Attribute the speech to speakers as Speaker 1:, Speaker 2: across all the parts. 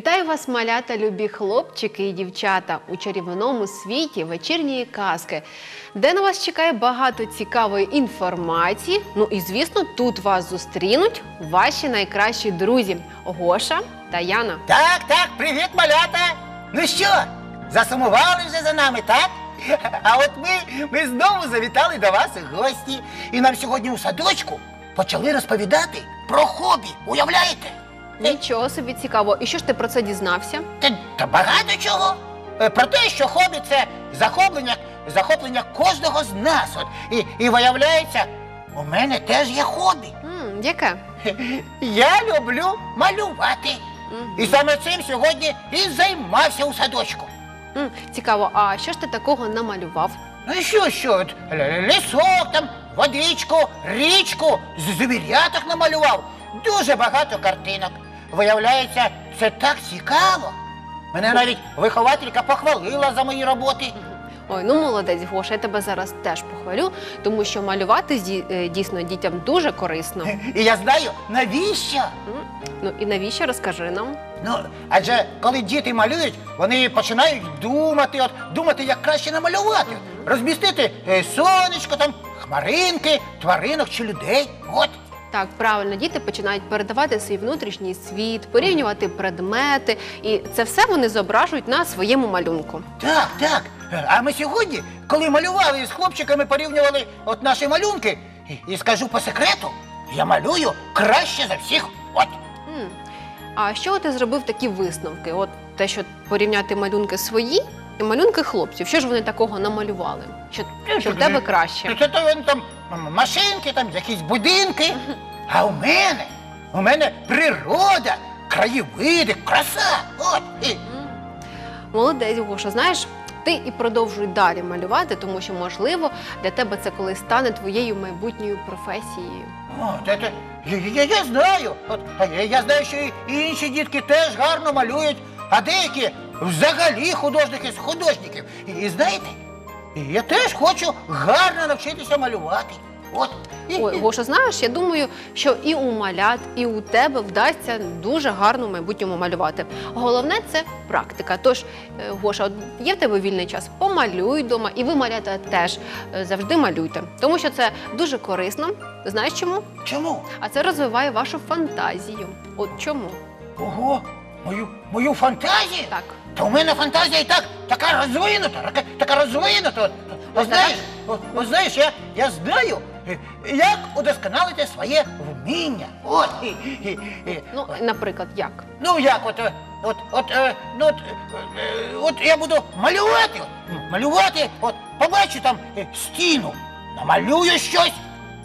Speaker 1: Вітаю вас, малята, любі хлопчики і дівчата у чарівному світі вечірньої казки, де на вас чекає багато цікавої інформації. Ну і звісно, тут вас зустрінуть ваші найкращі друзі Гоша та Яна.
Speaker 2: Так, так, привіт, малята. Ну що, засумували вже за нами, так? А от ми, ми знову завітали до вас гості. І нам сьогодні у садочку почали розповідати про хобі. Уявляєте?
Speaker 1: Нічого собі цікаво. І що ж ти про це дізнався?
Speaker 2: Та, та багато чого. Е, Про те, що хобі це захоплення, захоплення кожного з нас. От, і, і виявляється, у мене теж є хобі.
Speaker 1: м яке?
Speaker 2: Я люблю малювати.
Speaker 1: М,
Speaker 2: І саме цим сьогодні і займався у садочку.
Speaker 1: м, Цікаво, а що ж ти такого намалював?
Speaker 2: Ну і що, що? От, л- л- лісок, там, водичку, річку, з звіряток намалював. Дуже багато картинок. Виявляється, це так цікаво. Мене навіть вихователька похвалила за мої роботи.
Speaker 1: Ой, ну молодець, Гоша, я тебе зараз теж похвалю, тому що малювати зді- е, дійсно дітям дуже корисно.
Speaker 2: І я знаю, навіщо?
Speaker 1: М, Ну і навіщо розкажи нам?
Speaker 2: Ну, адже коли діти малюють, вони починають думати, от думати, як краще намалювати. Розмістити е, сонечко, там, хмаринки, тваринок чи людей. От.
Speaker 1: Так, правильно, діти починають передавати свій внутрішній світ, порівнювати предмети, і це все вони зображують на своєму малюнку.
Speaker 2: Так, так. А ми сьогодні, коли малювали з хлопчиками, порівнювали от наші малюнки, і, і скажу по секрету, я малюю краще за всіх. От.
Speaker 1: М. А що ти зробив такі висновки? От те, що порівняти малюнки свої малюнки хлопців. Що ж вони такого намалювали? Що, що в тебе краще?
Speaker 2: Це то вони там машинки, там якісь будинки. А у мене, у мене природа, краєвиди, краса. От. І,
Speaker 1: Молодець, Гоша, знаєш, ти і продовжуй далі малювати, тому що, можливо, для тебе це колись стане твоєю майбутньою професією.
Speaker 2: От, це, я, я, я знаю. От, я, я знаю, що і інші дітки теж гарно малюють, а деякі взагалі художники з художників. І, і знаєте, я теж хочу гарно навчитися малювати. От.
Speaker 1: Ой, Гоша, знаєш, я думаю, що і у малят, і у тебе вдасться дуже гарно в майбутньому малювати. Головне це практика. Тож, е, Гоша, от є в тебе вільний час, помалюй вдома, і ви, малята, теж е, завжди малюйте, тому що це дуже корисно. Знаєш чому?
Speaker 2: Чому?
Speaker 1: А це розвиває вашу фантазію. От чому?
Speaker 2: Ого, мою, мою фантазію?
Speaker 1: Так.
Speaker 2: Та у мене фантазія і так така розвинута, така, розвинута. Знаєш, от, от, знаєш, я, я знаю, е, як удосконалити своє вміння. От,
Speaker 1: Ну, наприклад, як?
Speaker 2: Ну як от, е, от, от, е, ну, от, е, от я буду малювати, от, малювати, от побачу там е, стіну, намалюю щось,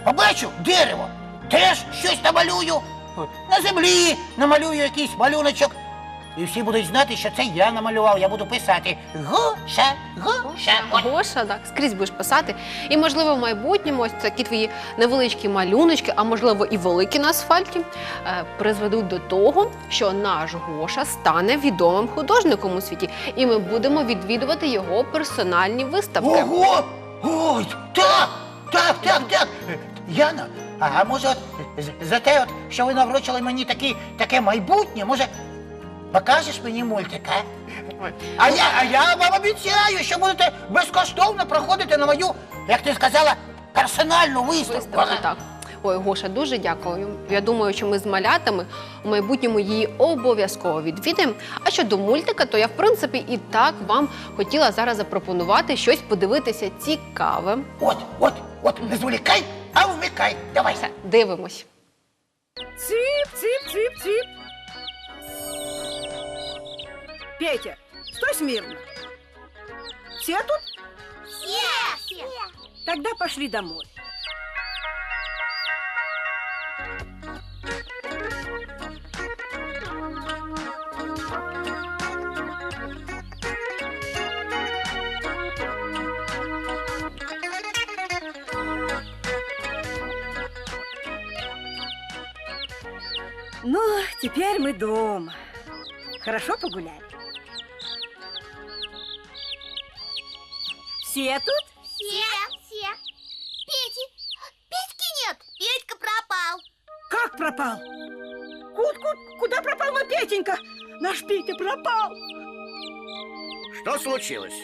Speaker 2: побачу дерево, теж щось намалюю, От, на землі намалюю якийсь малюночок. І всі будуть знати, що це я намалював, я буду писати Гоша, Гоша. От.
Speaker 1: Гоша, так, скрізь будеш писати. І, можливо, в майбутньому ось такі твої невеличкі малюночки, а можливо і великі на асфальті, е, призведуть до того, що наш Гоша стане відомим художником у світі, і ми будемо відвідувати його персональні виставки.
Speaker 2: Ого! Ой, так, так, так, так. Яна, а, а може от з- за те, от, що ви наврочили мені такі, таке майбутнє, може, покажеш мені мультик, а?
Speaker 1: Ой.
Speaker 2: А я, а я вам обіцяю, що будете безкоштовно проходити на мою, як ти сказала, персональну виставку.
Speaker 1: Виставки, так. Ой, Гоша, дуже дякую. Я думаю, що ми з малятами у майбутньому її обов'язково відвідаємо. А щодо мультика, то я в принципі і так вам хотіла зараз запропонувати щось подивитися цікаве.
Speaker 2: От, от, от, не зволікай, а вмикай. Давай.
Speaker 1: Все, дивимось.
Speaker 3: Цып, цып, цып, цып. Петя, стой смирно. Все тут?
Speaker 4: Все, все.
Speaker 3: Тогда пошли домой. Ну, теперь мы дома. Хорошо погуляли? Все тут?
Speaker 4: Все, все. Пети, Петьки нет. Петька пропал.
Speaker 3: Как пропал? Ку- ку- куда пропал мой Петенька? Наш Петя пропал.
Speaker 5: Что случилось?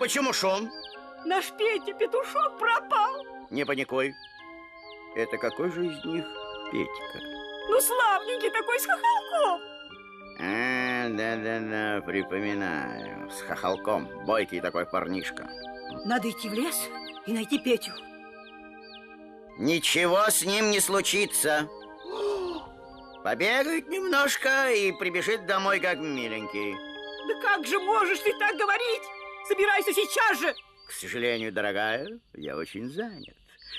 Speaker 5: Почему шум?
Speaker 3: Наш Петя петушок пропал.
Speaker 5: Не паникуй. Это какой же из них Петька?
Speaker 3: Ну, славненький такой с хохолком.
Speaker 5: А, да-да-да, припоминаю. С хохолком. Бойкий такой парнишка.
Speaker 3: Надо идти в лес и найти Петю.
Speaker 5: Ничего с ним не случится. Побегает немножко и прибежит домой как миленький.
Speaker 3: Да как же можешь ты так говорить? Собирайся сейчас же.
Speaker 5: К сожалению, дорогая, я очень занят.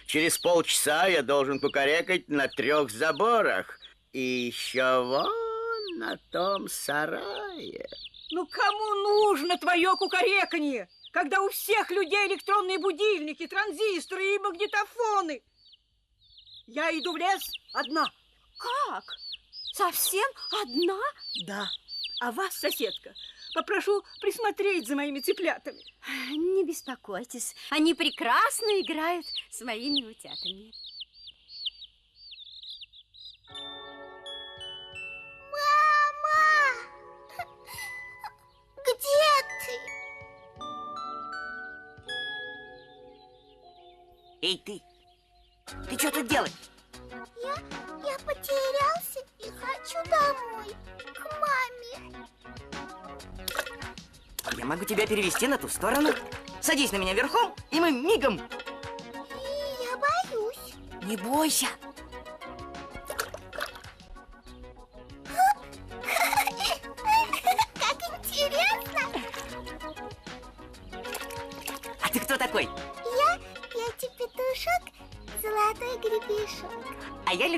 Speaker 5: Через полчаса я должен кукарекать на трех заборах. И еще вон на том сарае.
Speaker 3: Ну, кому нужно твое кукареканье, когда у всех людей электронные будильники, транзисторы и магнитофоны? Я иду в лес одна.
Speaker 6: Как? Совсем одна?
Speaker 3: Да. А вас, соседка, попрошу присмотреть за моими цыплятами.
Speaker 6: Не беспокойтесь, они прекрасно играют с моими утятами.
Speaker 7: Эй, ты! Ты что тут делаешь?
Speaker 4: Я, я потерялся и хочу домой, к маме.
Speaker 7: Я могу тебя перевести на ту сторону. Садись на меня верхом, и мы мигом.
Speaker 4: И я боюсь.
Speaker 7: Не бойся.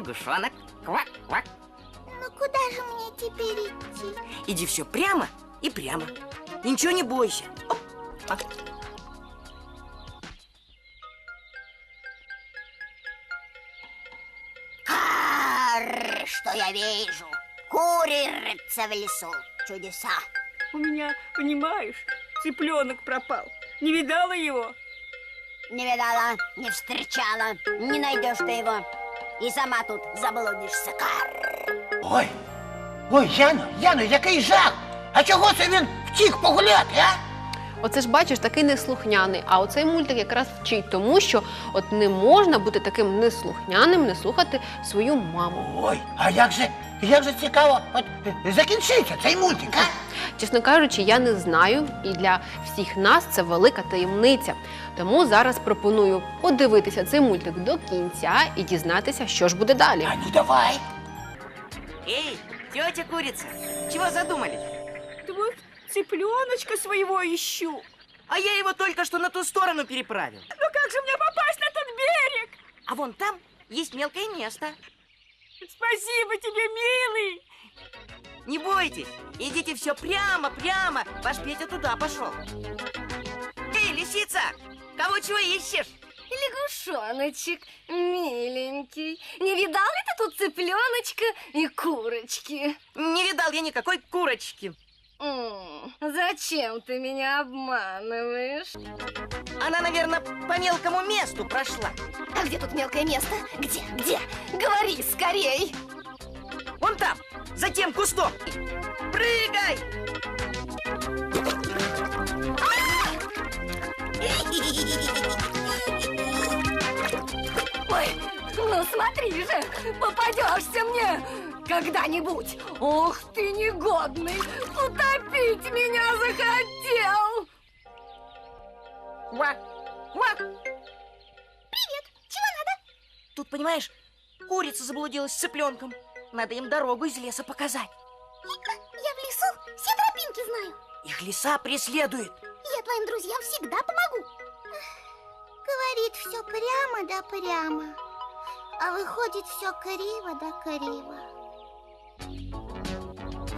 Speaker 7: Лягушонок. Квак, квак.
Speaker 4: Ну куда же мне теперь идти?
Speaker 7: Иди все прямо и прямо. И ничего не бойся. Оп, а.
Speaker 4: Карр, что я вижу? Курица в лесу. Чудеса.
Speaker 3: У меня, понимаешь, цыпленок пропал. Не видала его?
Speaker 4: Не видала, не встречала, не найдешь ты его. И сама тут заблудишься. Карр.
Speaker 2: Ой, ой, Яно, Яно, який жах! А чого це він втік погуляти, а?
Speaker 1: Оце ж бачиш, такий неслухняний. А оцей мультик якраз вчить тому, що от не можна бути таким неслухняним, не слухати свою маму.
Speaker 2: Ой, а як же, як же цікаво, от е, закінчиться цей мультик, а?
Speaker 1: Чесно кажучи, я не знаю, і для всіх нас це велика таємниця. Тому зараз пропоную подивитися цей мультик до кінця і дізнатися, що ж буде далі.
Speaker 2: А ну давай.
Speaker 7: Эй, тетя курица, чего задумались?
Speaker 3: Да вот цыпленочка своего ищу.
Speaker 7: А я его только что на ту сторону переправил.
Speaker 3: Ну как же мне попасть на тот берег?
Speaker 7: А вон там есть мелкое место.
Speaker 3: Спасибо тебе, милый.
Speaker 7: Не бойтесь, идите все прямо, прямо. Ваш Петя туда пошел. Эй, лисица, кого чего ищешь?
Speaker 6: Лягушоночек, миленький, не видал ли ты тут цыпленочка и курочки?
Speaker 7: Не видал я никакой курочки.
Speaker 6: М, зачем ты меня обманываешь?
Speaker 7: Она, наверное, по мелкому месту прошла.
Speaker 6: А где тут мелкое место? Где? Где? Говори скорей!
Speaker 7: Вон там, за тем кустом. Прыгай!
Speaker 6: Ой, ну смотри же, попадешься мне когда-нибудь. Ох ты негодный, утопить меня захотел.
Speaker 7: Ква, ква.
Speaker 4: Чего надо?
Speaker 7: Тут, понимаешь, курица заблудилась с цыпленком. Надо им дорогу из леса показать.
Speaker 4: Я в лесу все тропинки знаю.
Speaker 7: Их лиса преследует.
Speaker 4: Я твоим друзьям всегда помогу. Говорит все прямо да прямо, а выходит все криво да криво.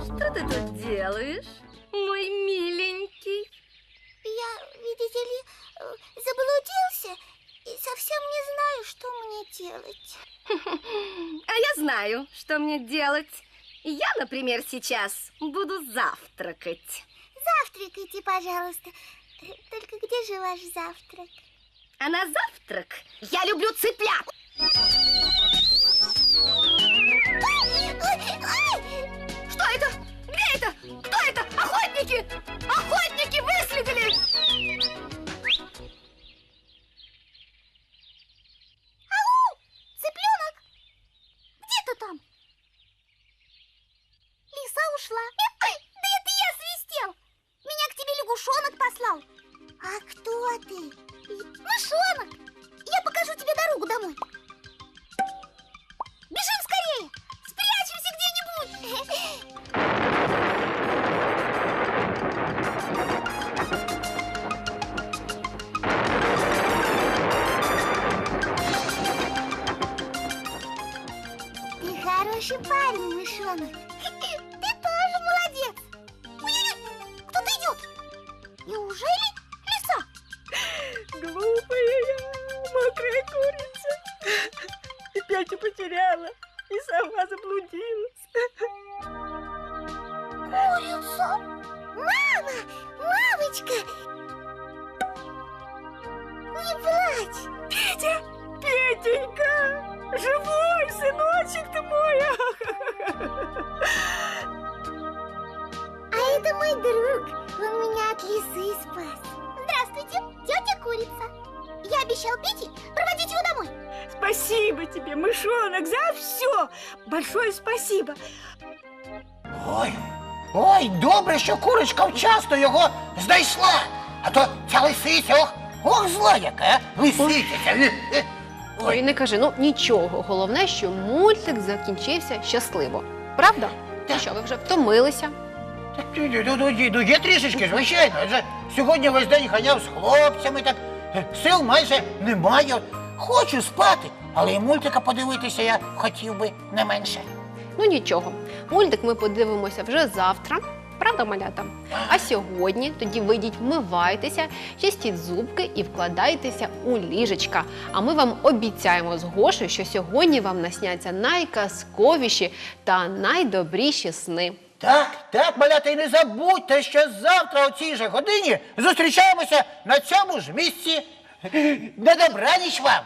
Speaker 6: Что ты тут делаешь, мой миленький?
Speaker 4: Я, видите ли, э, заблудился и совсем не знаю, что мне делать.
Speaker 6: А я знаю, что мне делать. Я, например, сейчас буду завтракать.
Speaker 4: Завтракайте, пожалуйста. Только где же ваш завтрак?
Speaker 6: А на завтрак я люблю цыплят.
Speaker 4: Что это?
Speaker 6: Где это?
Speaker 4: Кто это? Охотники! Охотники выследили! Ой, да это я свистел. Меня к тебе лягушонок послал. А кто ты? Мышонок. Я покажу тебе дорогу домой. Бежим скорее. Спрячемся где-нибудь. Ты хороший парень, мышонок. Друг. Он меня от лисы спас. Здравствуйте, тетя Курица. Я обещал Пете проводить его домой.
Speaker 3: Спасибо тебе, мышонок, за все! Большое спасибо!
Speaker 2: Ой, ой, добре, що курочка вчасно його знайшла. А то ця лисиця, ох, ох зла яка, лисиця. ця, е, е.
Speaker 1: Ой, не кажи, ну нічого. Головне, що мультик закінчився щасливо. Правда? Ну що, ви вже втомилися?
Speaker 2: Ну, є трішечки, звичайно. Сьогодні весь день ганяв з хлопцями, так сил майже немає. Хочу спати, але і мультика подивитися я хотів би не менше.
Speaker 1: Ну нічого. Мультик ми подивимося вже завтра. Правда, малята? А сьогодні тоді вийдіть, вмивайтеся, чистіть зубки і вкладайтеся у ліжечка. А ми вам обіцяємо з Гошею, що сьогодні вам насняться найказковіші та найдобріші сни.
Speaker 2: Так, так, малята, і не забудьте, що завтра о цій же годині зустрічаємося на цьому ж місці. На добраніч вам!